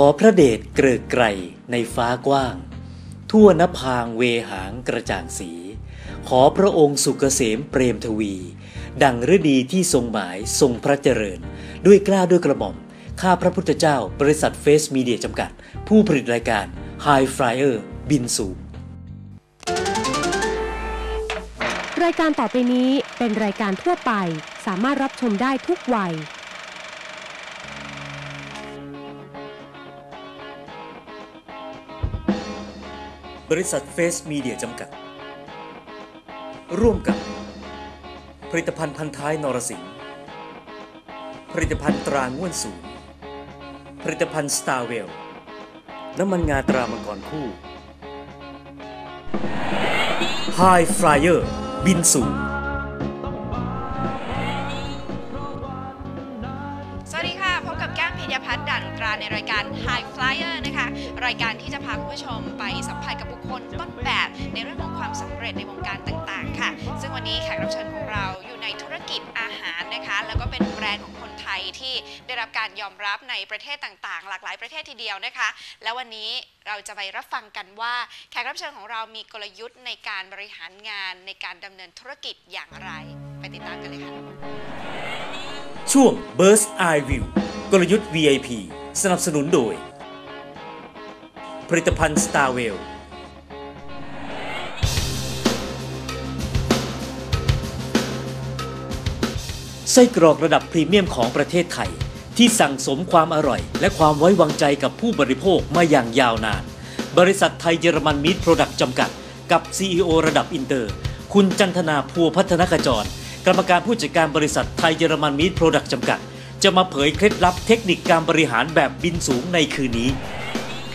ขอพระเดชเกริกไกรในฟ้ากว้าง ทั่วนภางเวหางกระจ่างสี ขอพระองค์สุกเกษมเปรมทวี ดังฤดีที่ทรงหมายทรงพระเจริญ ด้วยกล้าด้วยกระหม่อม ข้าพระพุทธเจ้าบริษัทเฟสมีเดียจำกัด ผู้ผลิตรายการ High Flyer บินสูงรายการต่อไปนี้เป็นรายการทั่วไป สามารถรับชมได้ทุกวัย บริษัทเฟสมีเดียจำกัด ร่วมกับ ผลิตภัณฑ์พันท้ายนรสิงห์ผลิตภัณฑ์ตราง่วนสูง ผลิตภัณฑ์สตาร์เวล น้ำมันงาตรามังกรคู่ High Flyer บินสูง สวัสดีค่ะ พบกับแก้มพิยพัฒน์ด่านตราในรายการ High Flyer นะคะ รายการที่จะพาคุณผู้ชม ไทยที่ได้รับการยอมรับในประเทศต่างๆ หลากหลายประเทศทีเดียวนะคะ แล้ววันนี้เราจะไปรับฟังกันว่า แขกรับเชิญของเรามีกลยุทธ์ในการบริหารงานในการดำเนินธุรกิจอย่างไร ไปติดตามกันเลยค่ะ ช่วง Burst Eye View กลยุทธ์ VIP สนับสนุนโดย ผลิตภัณฑ์ Starwell ส้กรอกระดับพรีเมียมของประเทศไทย ที่สั่งสมความอร่อย และความไว้วางใจกับผู้บริโภคมาอย่างยาวนาน บริษัทไทยเยอรมันมิตรโปรดักต์จำกัด กับ CEO ระดับอินเตอร์ คุณจันทนาพัวพัฒนขจร กรรมการผู้จัดการบริษัทไทยเยอรมันมิตรโปรดักต์จำกัด จะมาเผยเคล็ดลับเทคนิคการบริหารแบบบินสูงในคืนนี้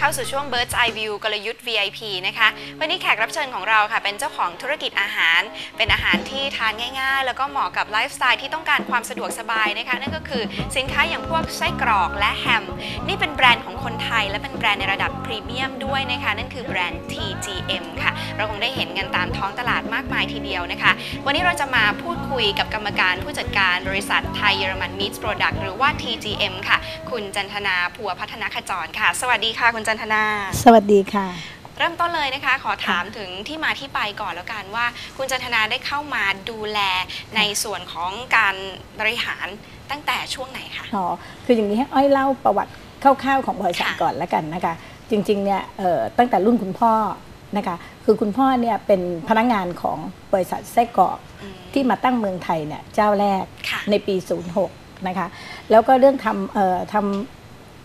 เข้าสู่ช่วง Bird's Eye View กลยุทธ์ VIP นะคะ วันนี้แขกรับเชิญของเราค่ะ เป็นเจ้าของธุรกิจอาหาร เป็นอาหารที่ทานง่ายๆ แล้วก็เหมาะกับไลฟ์สไตล์ที่ต้องการความสะดวกสบายนะคะ นั่นก็คือสินค้าอย่างพวกไส้กรอกและแฮม นี่เป็นแบรนด์ของคนไทย และเป็นแบรนด์ในระดับพรีเมียมด้วยนะคะ นั่นคือแบรนด์ TGM ค่ะ เราคงได้เห็นกันตามท้องตลาดมากมายทีเดียวนะคะ วันนี้เราจะมาพูดคุยกับกรรมการผู้จัดการบริษัทไทยเยอรมันมิตรโปรดักต์หรือว่า TGM ค่ะ คุณจันทนาพัวพัฒนาขจรค่ะ สวัสดีค่ะคุณจันทนา สวัสดีค่ะ เริ่มต้นเลยนะคะ ขอถามถึงที่มาที่ไปก่อนแล้วกันว่า คุณจันทนาได้เข้ามาดูแลในส่วนของการบริหารตั้งแต่ช่วงไหนคะอ๋อคืออย่างนี้ให้อ้อยเล่าประวัติคร่าวๆของบริษัทค่ะก่อนแล้วกันนะคะ จริงๆเนี่ยเอ่อตั้งแต่รุ่นคุณพ่อนะคะคือคุณพ่อเนี่ยเป็นพนักงานของบริษัทไส้กรอกอืมที่มาตั้งเมืองไทยเนี่ยเจ้าแรกค่ะในปี 06นะคะแล้วก็เรื่องทำเอ่อทำ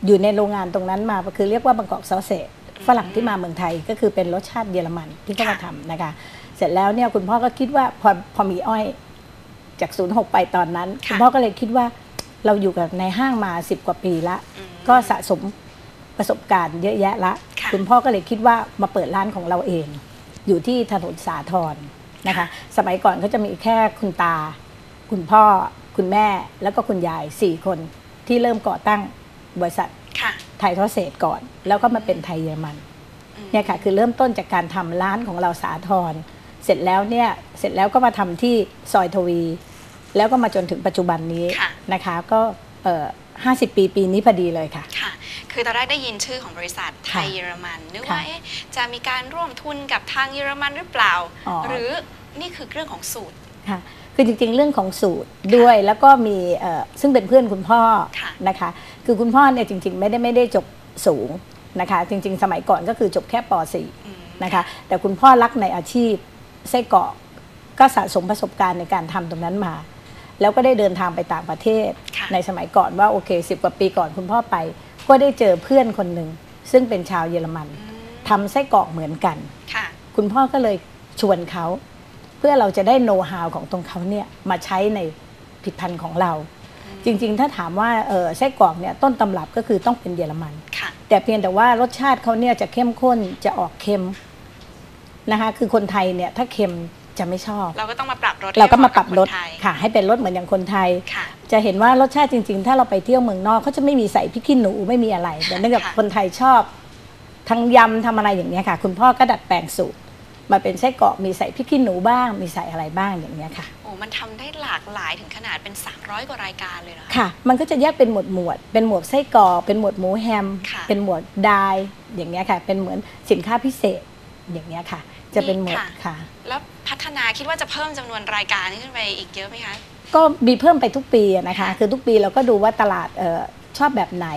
อยู่ในโรงงานตรงนั้นมาคือเรียกว่าบางกอกซอสเซจฝรั่งที่มาเมืองไทยก็คือเป็นรสชาติเยอรมันที่เขามาทำนะคะ เสร็จแล้วเนี่ยคุณพ่อก็คิดว่าพอพอมีอ้อยจาก06ไปตอนนั้นค่ะคุณพ่อก็เลยคิดว่าเราอยู่กับในห้างมา10กว่าปีละอืมก็สะสมประสบการณ์เยอะแยะละค่ะณพ่อก็เลยคิดว่ามาเปิดร้านของเราเอง อยู่ที่ถนนสาทรนะคะ สมัยก่อนก็จะมีแค่คุณตา คุณพ่อคุณแม่แล้วก็คุณยายสี่คนที่เริ่มก่อตั้ง บริษัทค่ะไทยทอดเศษก่อน แล้วก็มาเป็นไทยเยอรมันอืมเนี่ยค่ะคือเริ่มต้นจากการทำร้านของเราสาทรเสร็จแล้วเนี่ยเสร็จแล้วก็มาทำที่ซอยทวี แล้วก็มาจนถึงปัจจุบันนี้ค่ะนะคะ ก็เอ่อ50ปีปีนี้พอดีเลยค่ะค่ะ คือตอนแรกได้ยินชื่อของบริษัทไทยค่ะเยอรมันนึกค่ะว่าเอ๊ะจะมีการร่วมทุนกับทางเยอรมันหรือเปล่าอ๋อหรือนี่คือเรื่องของสูตร ค่ะคือจริงๆ เรื่องของสูตรด้วยแล้วก็มีเอ่อซึ่งเป็นเพื่อนคุณพ่อค่ะนะคะ คือคุณพ่อเนี่ยจริง ๆ ไม่ได้ไม่ได้จบสูงนะคะ จริง ๆ สมัยก่อนก็คือจบแค่ปอืม .4 นะคะ แต่คุณพ่อรักในอาชีพไส้กรอกก็สะสมประสบการณ์ในการทำตรงนั้นมา แล้วก็ได้เดินทางไปต่างประเทศค่ะในสมัยก่อนว่าโอเคสิบกว่าปีก่อนคุณพ่อไป ก็ได้เจอเพื่อนคนหนึ่งซึ่งเป็นชาวเยอรมันอืมทำไส้กรอกเหมือนกันค่ะคุณพ่อก็เลยชวนเขา เพื่อเราจะได้โน้ตฮาวของตรงเขาเนี่ยมาใช้ในผลิตภัณฑ์ของเรา จริงๆ ถ้าถามว่าเออไส้กรอกเนี่ยต้นตำรับก็คือต้องเป็นเยอรมันค่ะแต่เพียงแต่ว่ารสชาติเขาเนี่ยจะเข้มข้นจะออกเค็มนะคะคือคนไทยเนี่ยถ้าเค็มจะไม่ชอบ เราก็ต้องมาปรับรสเราก็มาปรับให้รเหสมาะกับคนไทยค่ะ ให้เป็นรสเหมือนอย่างคนไทยค่ะจะเห็นว่ารสชาติจริง ๆ ถ้าเราไปเที่ยวเมืองนอกเขาจะไม่มีใส่พริกขี้หนูไม่มีอะไรแต่เนื่องจากค่ะคนไทยชอบทั้งยำทำอะไรอย่างเงี้ยค่ะ คุณพ่อก็ดัดแปลงสูตร มาเป็นไส้กรอกมีใส่พริกขี้หนูบ้าง มีใส่อะไรบ้างอย่างเงี้ยค่ะโอ้มันทำได้หลากหลายถึงขนาดเป็น 300 กว่ารายการเลยเหรอคะค่ะ มันก็จะแยกเป็นหมวดหมวด เป็นหมวดไส้กรอกเป็นหมวดหมูแฮมค่ะเป็นหมวดดายอย่างเงี้ยค่ะ เป็นเหมือนสินค้าพิเศษอย่างเงี้ยค่ะ จะเป็นหมวดนี่ค่ะค่ะ แล้วพัฒนาคิดว่าจะเพิ่มจำนวนรายการนี้ขึ้นไปอีกเยอะไหมคะก็มีเพิ่มไปทุกปีอะนะคะค่ะคือทุกปีเราก็ดูว่าตลาดเออชอบแบบไหน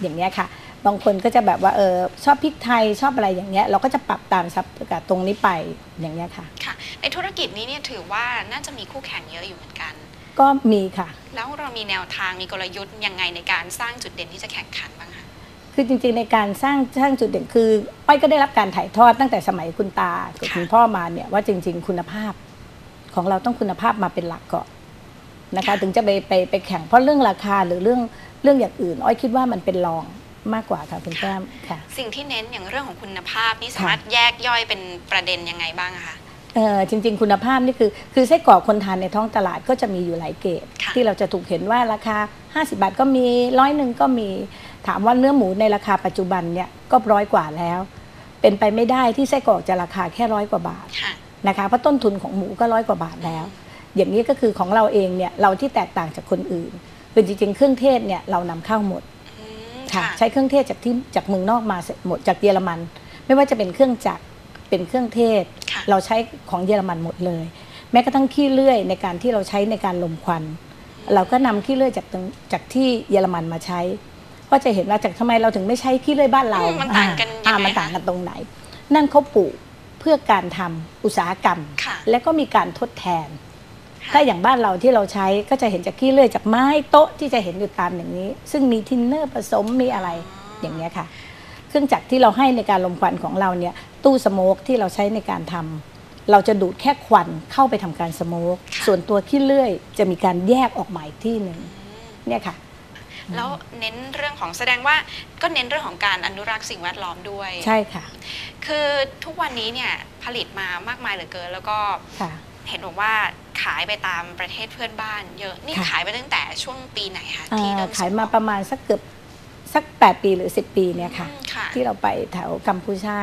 อย่างเงี้ยค่ะ บางคนก็จะแบบว่าเออชอบพริกไทยชอบอะไรอย่างเงี้ยเราก็จะปรับตามซับกับตรงนี้ไปอย่างเงี้ยค่ะ ค่ะ ในธุรกิจนี้เนี่ยถือว่าน่าจะมีคู่แข่งเยอะอยู่เหมือนกัน ก็มีค่ะ แล้วเรามีแนวทางมีกลยุทธ์ยังไงในการสร้างจุดเด่นที่จะแข่งขันบ้างคะคือจริงๆในการสร้างสร้างจุดเด่นคืออ้อยก็ได้รับการถ่ายทอดตั้งแต่สมัยคุณตากับค่ะคุณพ่อมาเนี่ยว่าจริง ๆ คุณภาพของเราต้องคุณภาพมาเป็นหลักก่อนนะคะ ถึงจะไปไปไปแข่งเพราะเรื่องราคาหรือเรื่องเรื่องอย่างอื่น อ้อยคิดว่ามันเป็นรอง มากกว่าค่ะคุณแก้มค่ะ สิ่งที่เน้นอย่างเรื่องของคุณภาพนี่สามารถแยกย่อยเป็นประเด็นยังไงบ้างอะคะเออจริง ๆ คุณภาพนี่คือคือไส้กรอกคนทานในท้องตลาดก็จะมีอยู่หลายเกรดค่ะที่เราจะถูกเห็นว่าราคา 50 บาทก็มีร้อยหนึ่งก็มีถามว่าเนื้อหมูในราคาปัจจุบันเนี่ยก็ร้อยกว่าแล้ว เป็นไปไม่ได้ที่ไส้กรอกจะราคาแค่ร้อยกว่าบาทค่ะนะคะเพราะต้นทุนของหมูก็ร้อยกว่าบาทแล้ว อย่างนี้ก็คือของเราเองเนี่ยเราที่แตกต่างจากคนอื่นคือจริงๆเครื่องเทศเนี่ยเรานำเข้าหมดอืม ค่ะค่ะ ใช้เครื่องเทศจากที่จากเมืองนอกมาหมดจากเยอรมัน ไม่ว่าจะเป็นเครื่องจักรเป็นเครื่องเทศค่ะเราใช้ของเยอรมันหมดเลย แม้กระทั่งขี้เลื่อยในการที่เราใช้ในการลมควัน เราก็นำขี้เลื่อยจากตรงจากที่เยอรมันมาใช้ ก็จะเห็นว่าจากทำไมเราถึงไม่ใช้ขี้เลื่อยบ้านเราอืมมันต่างกันอ่ายังไงมันต่างคะกันตรงไหน นั่นเขาปลูกเพื่อการทำอุตสาหกรรมค่ะและก็มีการทดแทนค่ะ ถ้าอย่างบ้านเราที่เราใช้ก็จะเห็นจากขี้เลื่อยจากไม้โต๊ะที่จะเห็นอยู่ตามอย่างนี้ ซึ่งมีทินเนอร์ผสมมีอะไรอย่างเนี้ยค่ะ เครื่องจักรที่เราให้ในการลมควันของเราเนี่ยตู้สโมกที่เราใช้ในการทำเราจะดูดแค่ควันเข้าไปทำการสโมกค่ะส่วนตัวขี้เลื่อยจะมีการแยกออกมาอีกที่หนึ่งเนี่ยค่ะแล้วเน้นเรื่องของแสดงว่าก็เน้นเรื่องของการอนุรักษ์สิ่งแวดล้อมด้วย ใช่ค่ะ คือทุกวันนี้เนี่ยผลิตมามากมายเหลือเกิน แล้วก็ค่ะ เห็นบอกว่าขายไปตามประเทศเพื่อนบ้านเยอะ นี่ค่ะขายไปตั้งแต่ช่วงปีไหนคะเอ่ที่อเริ่มขายส่งมาออกประมาณสักเกือบสัก 8 ปีหรือ 10 ปีเนี่ยค่ะอืมค่ะ ที่เราไปแถวกัมพูชา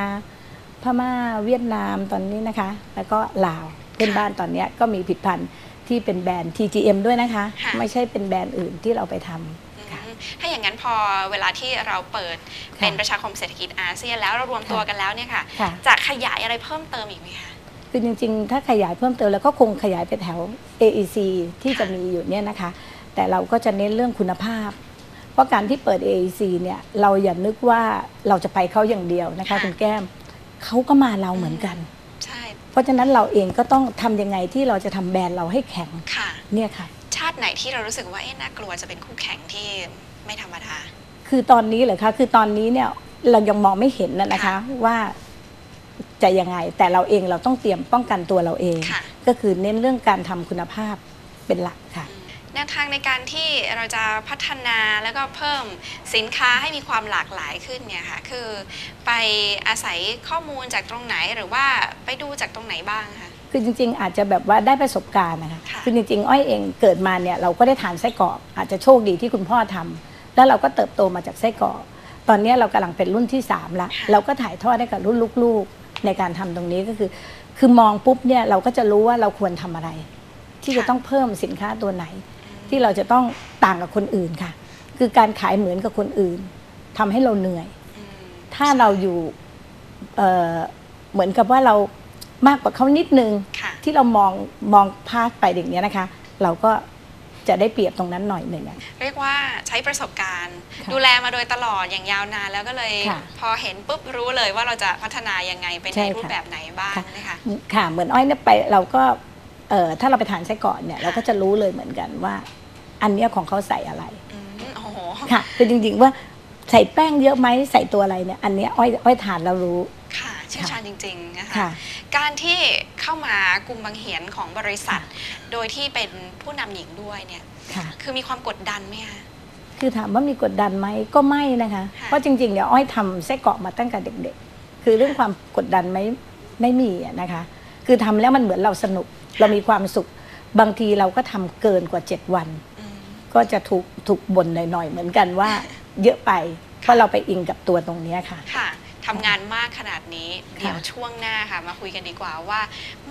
พม่าเวียดนามตอนนี้นะคะ แล้วก็ลาวเพื่อนบ้านตอนเนี้ยก็มีผลิตภัณฑ์ที่เป็นแบรนด์ TGM ด้วยนะคะค่ะไม่ใช่เป็นแบรนด์อื่นที่เราไปทำค่ะอืมถ้าอย่างนั้นพอเวลาที่เราเปิดค่ะเป็นประชาคมเศรษฐกิจอาเซียนแล้วเรารวมตัวค่ะกันแล้วเนี่ยค่ะค่ะ จะขยายอะไรเพิ่มเติมอีกไหมคะ คือจริงๆ ถ้าขยายเพิ่มเติมแล้วก็คงขยายไปแถว AEC ที่จะมีอยู่เนี่ยนะคะ แต่เราก็จะเน้นเรื่องคุณภาพ เพราะการที่เปิด AEC เนี่ยเราอย่านึกว่าเราจะไปเขาอย่างเดียวนะคะค่ะ คุณแก้มเขาก็มาเราเหมือนกัน ใช่เพราะฉะนั้นเราเองก็ต้องทำยังไงที่เราจะทำแบรนด์เราให้แข็งค่ะ เนี่ยค่ะ ชาติไหนที่เรารู้สึกว่าเอ๊ะน่ากลัวจะเป็นคู่แข่งที่ไม่ธรรมดา คือตอนนี้เหรอคะ คือตอนนี้เนี่ยเรายังมองไม่เห็นนะนะคะค่ะว่า จะยังไง แต่เราเองเราต้องเตรียมป้องกันตัวเราเอง ค่ะ ก็คือเน้นเรื่องการทำคุณภาพเป็นหลักค่ะ แนวทางในการที่เราจะพัฒนาแล้วก็เพิ่มสินค้าให้มีความหลากหลายขึ้นเนี่ยค่ะ คือไปอาศัยข้อมูลจากตรงไหนหรือว่าไปดูจากตรงไหนบ้างคะ คือจริง ๆ อาจจะแบบว่าได้ประสบการณ์นะคะค่ะคือจริง ๆ อ้อยเองเกิดมาเนี่ยเราก็ได้ทานไส้กรอกอาจจะโชคดีที่คุณพ่อทำแล้วเราก็เติบโตมาจากไส้กรอกตอนนี้เรากำลังเป็นรุ่นที่3ละเราก็ถ่ายทอดให้กับรุ่นลูกๆ ในการทำตรงนี้ก็คือ คือมองปุ๊บเนี่ยเราก็จะรู้ว่าเราควรทำอะไร ที่จะต้องเพิ่มสินค้าตัวไหน ที่เราจะต้องต่างกับคนอื่นค่ะ คือการขายเหมือนกับคนอื่นทำให้เราเหนื่อยอืมถ้าเราอยู่เอ่อเหมือนกับว่าเรามากกว่าเขานิดนึงค่ะที่เรามองมองพาดไปอย่างเนี้ยนะคะ เราก็ จะได้เปรียบตรงนั้นหน่อยหนึ่งอะเรียกว่าใช้ประสบการณ์ ค่ะดูแลมาโดยตลอดอย่างยาวนานแล้วก็เลย ค่ะพอเห็นปุ๊บรู้เลยว่าเราจะพัฒนายังไงไปใช่ในค่ะ รูปแบบไหนบ้างค่ะนะคะ ค่ะ เหมือนอ้อยเนี่ยไปเราก็เอ่อถ้าเราไปทานไส้กรอกเนี่ยเราก็จะรู้เลยเหมือนกันว่า อันเนี้ยของเขาใส่อะไร อืมโอ้โห ค่ะคือจริงๆว่าใส่แป้งเยอะไหมใส่ตัวอะไรเนี่ยอันเนี้ยอ้อยอ้อยทานแล้วรู้ค่ะเชี่ยวชาญจริงๆนะคะค่ะการที่เข้ามากลุ่มบางเหียนของบริษัท โดยที่เป็นผู้นำหญิงด้วยเนี่ยค่ะคือมีความกดดันไหมคะคือถามว่ามีกดดันไหมก็ไม่นะคะค่ะเพราะจริงๆเนี่ยอ้อยทำไส้กรอกมาตั้งแต่เด็ก ๆ คือเรื่องความกดดันไหมไม่มีอะนะคะ คือทำแล้วมันเหมือนเราสนุกเรามีความสุขบางทีเราก็ทำเกินกว่า 7 วันอืมก็จะถูกถูกบ่นหน่อยๆ เหมือนกันว่าเยอะไป เพราะเราไปอิงกับตัวตรงเนี้ยค่ะค่ะ ทำงานมากขนาดนี้ค่ะเดี๋ยวช่วงหน้าค่ะ มาคุยกันดีกว่าว่า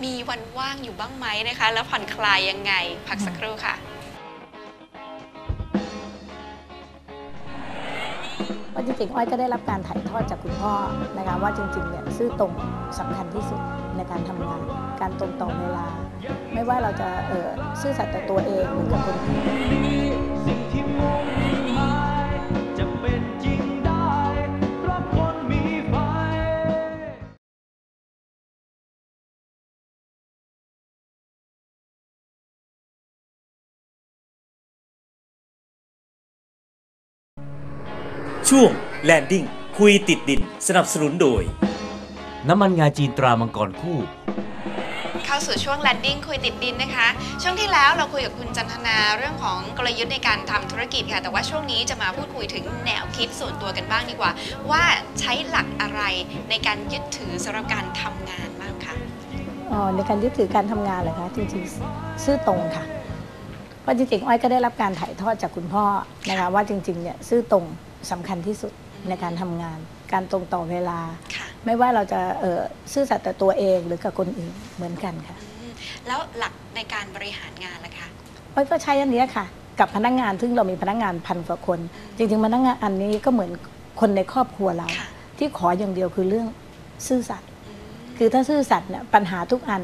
มีวันว่างอยู่บ้างไหมนะคะ แล้วผ่อนคลายยังไง พักสักครู่ค่ะเพราะจริงๆอ้อยก็ได้รับการถ่ายทอดจากคุณพ่อนะคะว่าจริงๆเนี่ยซื่อตรงสำคัญที่สุดในการทำงาน การตรงต่อเวลา ไม่ว่าเราจะเอ่อซื่อสัตย์ต่อตัวเองหรือกับคนอื่น ช่วง Landing คุยติดดิน สนับสนุนโดย น้ำมันงาจีนตรามังกรคู่ เข้าสู่ช่วง landing คุยติดดินนะคะ ช่วงที่แล้วเราคุยกับคุณจันทนาเรื่องของกลยุทธ์ในการทำธุรกิจค่ะ แต่ว่าช่วงนี้จะมาพูดคุยถึงแนวคิดส่วนตัวกันบ้างดีกว่า ว่าใช้หลักอะไรในการยึดถือสำหรับการทำงานบ้างคะอ๋อในการยึดถือการทำงานเหรอคะจริงๆซื่อตรงค่ะเพราะจริงๆอ้อยก็ได้รับการถ่ายทอดจากคุณพ่อนะคะว่าจริงๆเนี่ยซื่อตรง สำคัญที่สุดในการทำงาน การตรงต่อเวลาค่ะไม่ว่าเราจะเอ่อซื่อสัตย์ต่อตัวเองหรือกับคนอื่นเหมือนกันค่ะอืมแล้วหลักในการบริหารงานล่ะคะอ้อยก็ใช้อันเนี้ยค่ะ กับพนักงานซึ่งเรามีพนักงานพันกว่าคน จริงๆพนักงานอันนี้ก็เหมือนคนในครอบครัวเราค่ะที่ขออย่างเดียวคือเรื่องซื่อสัตย์อืมคือถ้าซื่อสัตย์เนี่ยปัญหาทุกอัน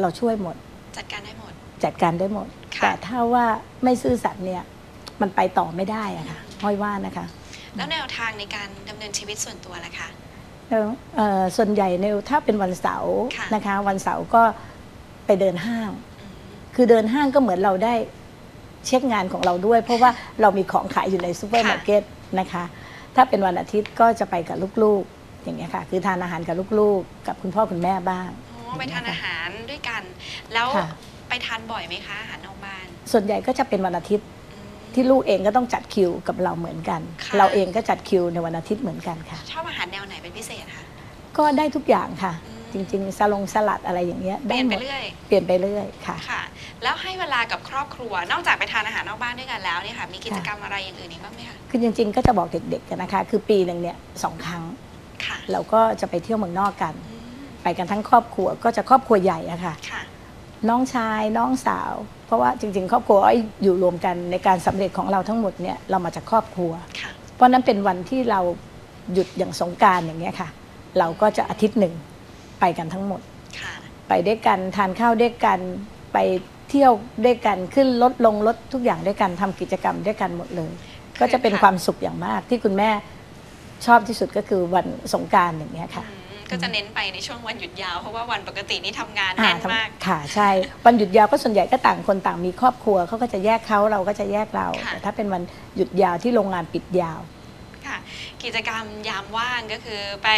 เราช่วยหมด จัดการได้หมด จัดการได้หมดค่ะแต่ถ้าว่าไม่ซื่อสัตย์เนี่ยมันไปต่อไม่ได้อะค่ะอ้อยว่านะคะ แล้วแนวทางในการดำเนินชีวิตส่วนตัวล่ะคะแล้วเอ่อส่วนใหญ่ในถ้าเป็นวันเสาร์ค่ะนะคะ วันเสาร์ก็ไปเดินห้างอืมคือเดินห้างก็เหมือนเราได้เช็คงานของเราด้วย เพราะว่าเรามีของขายอยู่ในซูเปอร์มาร์เก็ตนะคะ ถ้าเป็นวันอาทิตย์ก็จะไปกับลูกๆ อย่างเงี้ยค่ะ คือทานอาหารกับลูกๆ กับคุณพ่อคุณแม่บ้างอ๋อไปทานอาหารด้วยกัน แล้วค่ะไปทานบ่อยไหมคะอาหารนอกบ้าน ส่วนใหญ่ก็จะเป็นวันอาทิตย์อืม ที่ลูกเองก็ต้องจัดคิวกับเราเหมือนกัน ค่ะ เราเองก็จัดคิวในวันอาทิตย์เหมือนกันค่ะ ชอบอาหารแนวไหนเป็นพิเศษคะ ก็ได้ทุกอย่างค่ะ อืม จริงๆสลงสลัดอะไรอย่างเงี้ยเปได้ลี่ยนหไปมดเรื่อยเปลี่ยนไปเรื่อยค่ะ ค่ะ แล้วให้เวลากับครอบครัวนอกจากไปทานอาหารนอกบ้านด้วยกันแล้วเนี่ยค่ะ มีกิจค่ะกรรมอะไรอย่างอื่นอีกบ้างไหมคะคือจริงๆ ก็จะบอกเด็กๆกันนะคะ คือปีหนึ่งเนี่ยสองครั้ง ค่ะเราก็จะไปเที่ยวเมืองนอกกัน อืมไปกันทั้งครอบครัวก็จะครอบครัวใหญ่อะค่ะ ค่ะ น้องชายน้องสาวเพ ราะว่าจริง ๆ ครอบครัวอ้อยอยู่รวมกันในการสำเร็จของเราทั้งหมดเนี่ยเรามาจากครอบครัวค่ะเพราะนั้นเป็นวันที่เราหยุดอย่างสงกรารอย่างเงี้ยค่ะ เราก็จะอาทิตย์หนึ่งไปกันทั้งหมดค่ะไปด้วยกันทานข้าวด้วยกันไปเที่ยวด้วยกันขึ้นรถลงรถทุกอย่างด้วยกันทำกิจกรรมด้วยกันหมดเลย ก็จะเป็นความสุขอย่างมากที่คุณแม่ชอบที่สุดก็คือวันสงกรารอย่างเงี้ยค่ะอืม ก็จะเน้นไปในช่วงวันหยุดยาว เพราะว่าวันปกตินี่ทำงานอ่าแน่นทำมากค่ะใช่วันหยุดยาวก็ส่วนใหญ่ก็ต่างคนต่างมีครอบครัวเขาก็จะแยกเขาเราก็จะแยกเราค่ะแต่ถ้าเป็นวันหยุดยาวที่โรงงานปิดยาวค่ะ กิจกรรมยามว่างก็คือไป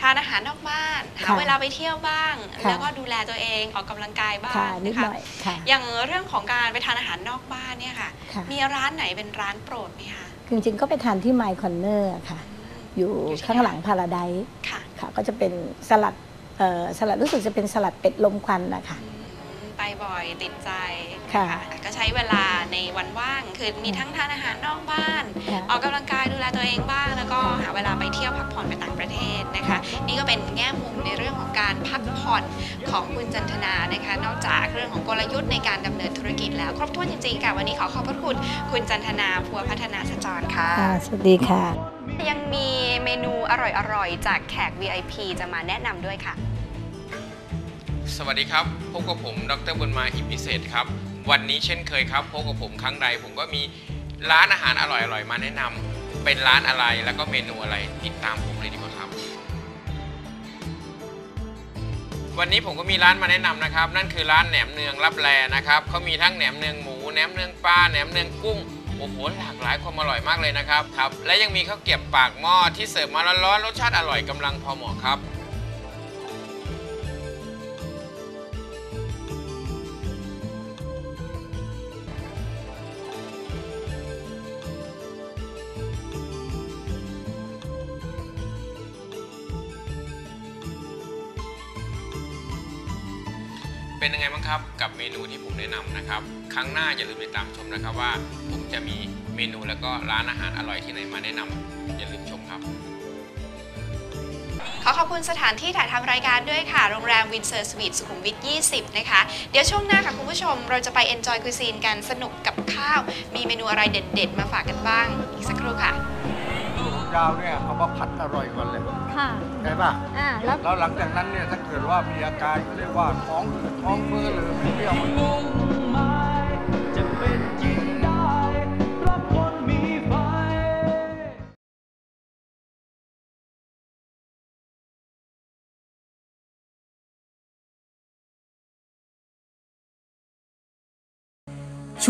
ทานอาหารนอกบ้านหาค่ะเวลาไปเที่ยวบ้างค่ะแล้วก็ดูแลตัวเองออกกำลังกายบ้างค่ะนิดนะคะหน่อยค่ะอย่างเรื่องของการไปทานอาหารนอกบ้านเนี่ยค่ะค่ะ มีร้านไหนเป็นร้านโปรดไหมคะจริงๆก็ไปทานที่ไมค์คอนเนอร์ค่ะ อยู่อยู่ที่ข้างหลังพาราไดค่ะค่ะ ก็จะเป็นสลัดเอ่อสลัดรู้สึกจะเป็นสลัดเป็ดลมควันนะคะอืมไปบ่อยติดใจค่ะนก็ใช้เวลาในวันว่าง คือมีทั้งทานอาหารนอกบ้านค่ะออกกำลังกายดูแลตัวเองบ้าง แล้วก็หาเวลาไปเที่ยวพักผ่อนไปต่างประเทศนะคะค่ะนี่ก็เป็นแง่มุมในเรื่องของการพักผ่อนของคุณจันทนานะคะ นอกจากเรื่องของกลยุทธ์ในการดำเนินธุรกิจแล้วครบถ้วนจริงๆค่ะวันนี้ขอขอบพระคุณคุณจันทนาพัวพัฒนาสจรค่ะค่ะสวัสดีค่ะ ยังมีเมนูอร่อยๆ จากแขก VIP จะมาแนะนำด้วยค่ะ สวัสดีครับพบกับผม ดรบุญมาอิมพิเศษครับ วันนี้เช่นเคยครับพบกับผมครั้งใด ผมก็มีร้านอาหารอร่อยๆ มาแนะนำเป็นร้านอะไรแล้วก็เมนูอะไรติดตามผมเลยดีกว่าครับ วันนี้ผมก็มีร้านมาแนะนำนะครับ นั่นคือร้านแหนมเนืองรับแลนะครับเขามีทั้งแหนมเนืองหมูแหนมเนืองปลาแหนมเนืองกุ้ง โอ้โหหลากหลายความอร่อยมากเลยนะครับครับ และยังมีข้าวเกรี๊ยวปากหม้อที่เสิร์ฟมาร้อนๆรสชาติอร่อยกำลังพอเหมาะครับเป็นยังไงบ้างครับกับเมนูที่ผมแนะนำนะครับ ครั้งหน้าอย่าลืมติดตามชมนะครับว่าผมจะมีเมนูแล้วก็ร้านอาหารอร่อยที่ไหนมาแนะนำอย่าลืมชมครับ ขอขอบคุณสถานที่ถ่ายทำรายการด้วยค่ะ โรงแรมวินเซอร์สวีทสุขุมวิท 20 นะคะ เดี๋ยวช่วงหน้าค่ะคุณผู้ชม เราจะไป Enjoy Cuisine กันสนุกกับข้าว มีเมนูอะไรเด็ด ๆ มาฝากกันบ้าง อีกสักครู่ค่ะยาวเนี่ยเอามาผัดอร่อยก่อนเลยค่ะ ใช่ป่ะ อ่า แล้ว แล้วหลังจากนั้นเนี่ยถ้าเกิดว่ามีอาการเขาเรียกว่าท้องอืดท้องเฟ้อหรือไม่เปรี้ยว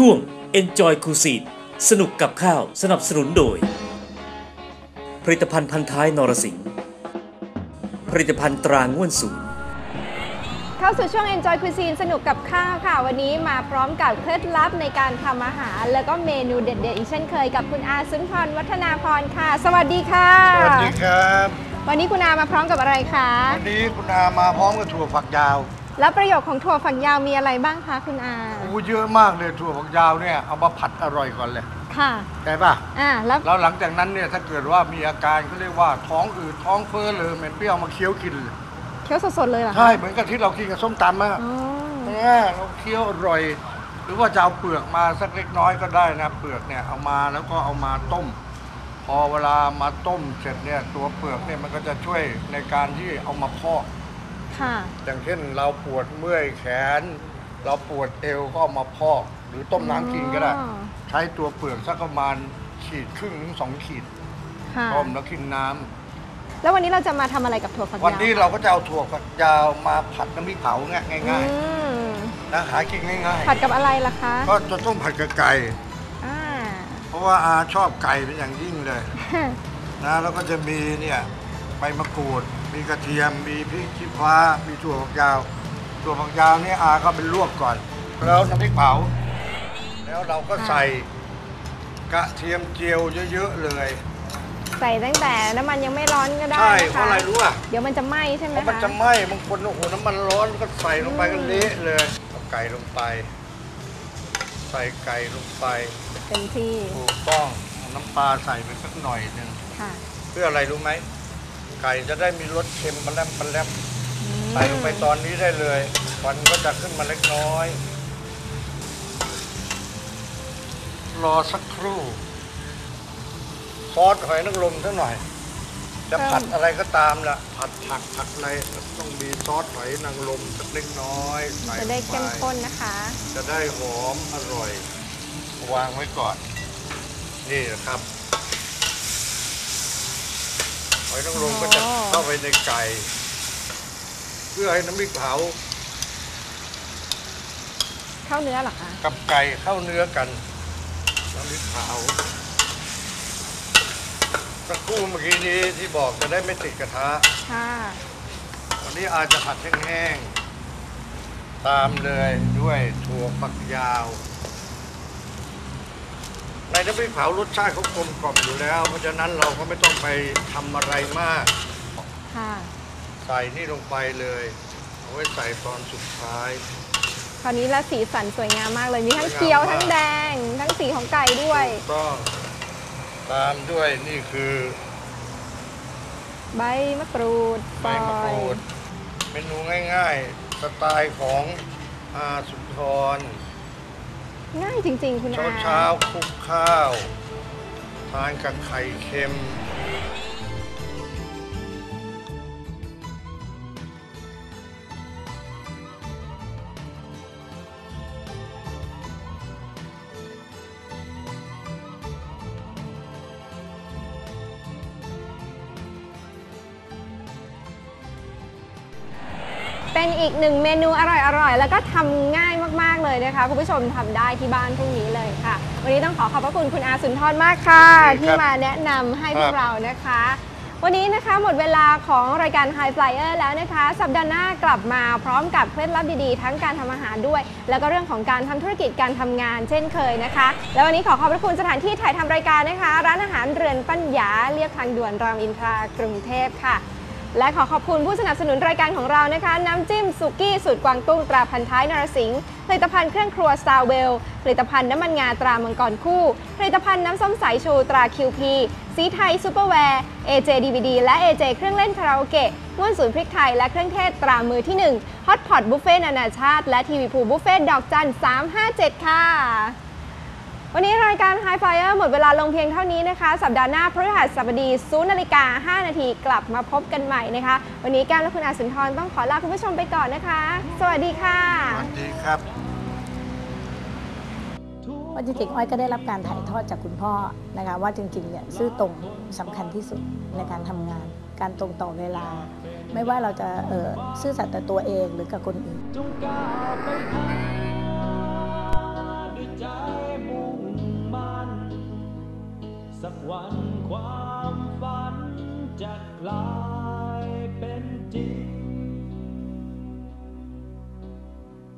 ช่วง Enjoy Cuisine สนุกกับข้าวสนับสนุนโดย ผลิตภัณฑ์พันท้ายนรสิงห์ผลิตภัณฑ์ตราง่วนสูงเข้าสู่ช่วง Enjoy Cuisine สนุกกับข้าวค่ะ วันนี้มาพร้อมกับเคล็ดลับในการทำอาหาร แล้วก็เมนูเด็ดๆ อีกเช่นเคยกับคุณอาสุนทรวัฒนาพรค่ะ สวัสดีค่ะ สวัสดีครับ วันนี้คุณอามาพร้อมกับอะไรคะ วันนี้คุณอามาพร้อมกับถั่วฝักยาว แล้วประโยชน์ของถั่วฝักยาวมีอะไรบ้างคะคุณอาโอ้เยอะมากเลยถั่วฝักยาวเนี่ยเอามาผัดอร่อยก่อนเลยค่ะใช่ป่ะอ่าแล้วแล้วหลังจากนั้นเนี่ยถ้าเกิดว่ามีอาการเขาเรียกว่าท้องอืดท้องเฟ้อหรือเหม็นเปรี้ยวมาเคี้ยวกินเลยเคี้ยวสดๆเลยเหรอคะใช่เหมือนกับที่เรากินกับส้มตำอะอ๋อเนี่ยเราเคี้ยวอร่อย หรือว่าจะเอาเปลือกมาสักเล็กน้อยก็ได้นะ เปลือกเนี่ยเอามาแล้วก็เอามาต้ม พอเวลามาต้มเสร็จเนี่ยตัวเปลือกเนี่ยมันก็จะช่วยในการที่เอามาพอก ค่ะ อย่างเช่นเราปวดเมื่อยแขน เราปวดเอวก็เอามาพอก หรือต้มน้ำกินก็ได้ อ๋อ ใช้ตัวเปลือกสักประมาณขีดครึ่งถึงสองขีดค่ะ ต้มแล้วกินน้ำแล้ววันนี้เราจะมาทำอะไรกับถั่วฝักยาววันนี้เราก็จะเอาถั่วฝักยาวมาผัดน้ำพริกเผาง่ายง่ายอืมๆนะหากินง่ายผัดกับอะไรล่ะคะๆก็จะต้องผัดกับไก่ อ่า เพราะว่าอาชอบไก่เป็นอย่างยิ่งเลย นะแล้วก็จะมีเนี่ยใบมะกรูด มีกระเทียม มีพริกชี้ฟ้า มีถั่วฝักยาว ถั่วฝักยาวเนี่ยอาก็เป็นลวกก่อน แล้วน้ำพริกเผา แล้วเราก็ใส่กระเทียมเจียวเยอะๆเลย ใส่ตั้งแต่น้ำมันยังไม่ร้อนก็ได้ใช่นะเพคะราะอะไรรู้อะเดี๋ยวมันจะไหม้ใช่ไหมเพราะมันคะจะไหม้บางคนโอ้โหน้ำมันร้อนก็ใส่ลงไปก็เละเลยเอาไก่ลงไป ใส่ไก่ลงไปเต็มที่ถูกต้องเอาน้ำปลาใส่ไปสักหน่อยหนึ่งค่ะ เพื่ออะไรรู้ไหม ไก่จะได้มีรสเค็มมันแลมมันแลมใส่ลงไปตอนนี้ได้เลยควันก็จะขึ้นมาเล็กน้อย รอสักครู่ ซอสหอยนางรมสักหน่อย จะผัดอะไรก็ตามละผัดผักผัดอะไรต้องมีซอสหอยนางรมสักเล็กน้อยใส่จะได้ลงเข้มไปข้นนะคะ จะได้หอมอร่อย วางไว้ก่อน นี่นะครับ ห อยนางรมก็จะอ๋อเข้าไปในไก่ เพื่อให้น้ำพริกเผาเข้าเนื้อเหรอคะกับไก่เข้าเนื้อกันน้ำพริกเผาสักครู่เมื่อกี้นี้ที่บอกจะได้ไม่ติดกระทะค่ะวันนี้อาจจะผัดแห้งๆตามเลยด้วยถั่วฝักยาว ในน้ำพริกเผารสชาติเขากลมกล่อมอยู่แล้ว เพราะฉะนั้นเราก็ไม่ต้องไปทำอะไรมาก ค่ะ ใส่นี่ลงไปเลยเอาไว้ใส่ตอนสุดท้าย คราวนี้ละสีสันสวยงามมากเลย มีทั้งสวยงามเขียวมาก ทั้งแดง ทั้งสีของไก่ด้วย ถูกต้องตามด้วยนี่คือใบมะกรูดใบมะกรูดเมนูง่ายๆ สไตล์ของอาสุนทร ง่ายจริง ๆ คุณเช้าอาเช้าๆคลุกข้าว ทานกับไข่เค็ม กหนึ่งเมนูอร่อยๆ แล้วก็ทำง่ายมากๆเลยนะคะ คุณผู้ชมทำได้ที่บ้านพรุ่งนี้เลยค่ะ วันนี้ต้องขอขอบพระคุณคุณอาสุนทรมากค่ะครับที่มาแนะนำให้พวครักบเรานะคะ วันนี้นะคะหมดเวลาของรายการ High Flyer แล้วนะคะ สัปดาห์หน้ากลับมาพร้อมกับเคล็ดลับดีๆ ทั้งการทำอาหารด้วย แล้วก็เรื่องของการทำธุรกิจการทำงานเช่นเคยนะคะ แล้ววันนี้ขอขอบพระคุณสถานที่ถ่ายทำรายการนะคะ ร้านอาหารเรือนปัญญาเรียบทางด่วนรามอินทรากรุงเทพค่ะ และขอขอบคุณผู้สนับสนุนรายการของเรานะคะ น้ำจิ้มสุกี้สูตรกวางตุ้งตราพันท้ายนรสิงห์ผลิตภัณฑ์เครื่องครัว s t a r w e l l ผลิตภัณฑ์น้ำมันงาตรามังกรคู่ ผลิตภัณฑ์น้ำส้มสายชูตราคิวพีสีไทยซูเปอร์แวร์ AJ DVD และ AJ เครื่องเล่นคาราโอเกะง่วนศูนย์พริกไทยและเครื่องเทศตรามือที่1ฮอตพอตบุฟเฟ่นานาชาติ และทีวีพูบุฟเฟ่ดอกจัน357 ค่ะ วันนี้รายการ High Flyer หมดเวลาลงเพียงเท่านี้นะคะ สัปดาห์หน้าพฤหัสบดี0นาฬิกา5นาทีกลับมาพบกันใหม่นะคะ วันนี้การและคุณอาสุนทรต้องขอลาคุณผู้ชมไปก่อนนะคะ สวัสดีค่ะ สวัสดีครับว่าจริงๆอ้อยก็ได้รับการถ่ายทอดจากคุณพ่อนะคะว่าจริงๆเนี่ยซื่อตรงสำคัญที่สุดในการทำงาน การตรงต่อเวลา ไม่ว่าเราจะเออซื่อสัตย์ต่อตัวเองหรือกับคนอื่น สักวันความฝันจะกลาย